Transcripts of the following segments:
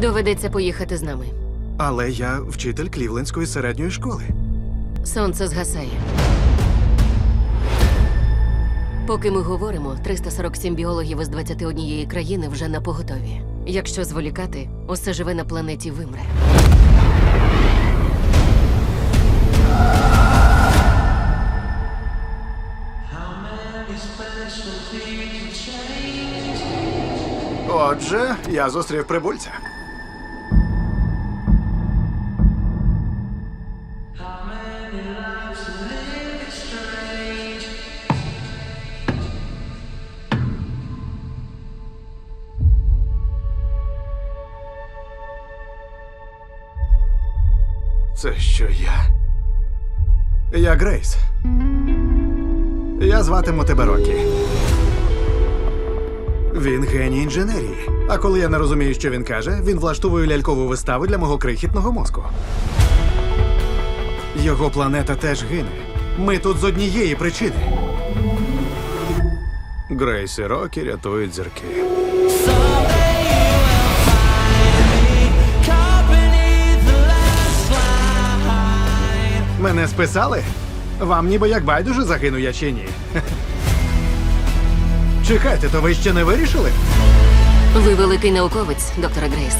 Доведеться поїхати з нами. Але я вчитель Клівлендської середньої школи. Сонце згасає. Поки ми говоримо, 347 біологів із 21 країни вже на поготові. Якщо зволікати, усе живе на планеті вимре. Отже, я зустрів прибульця. Це що я? Я Грейс. Я зватиму тебе Рокі. Він геній інженерії. А коли я не розумію, що він каже, він влаштовує лялькову виставу для мого крихітного мозку. Його планета теж гине. Ми тут з однієї причини. Грейс і Рокі рятують зірки. Мене списали? Вам ніби як байдуже загину я чи ні? Чекайте, то ви ще не вирішили? Ви великий науковець, доктора Грейс.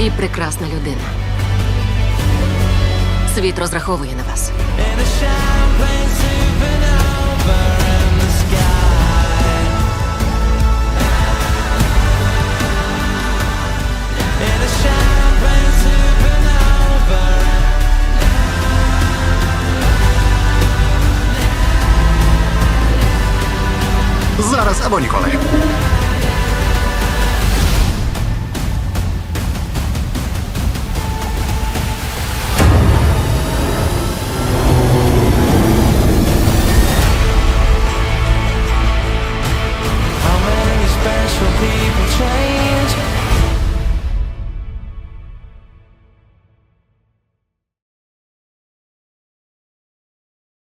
І прекрасна людина. Світ розраховує на вас. And a champagne supernova in the sky. And a champagne supernova. Зараз або ніколи.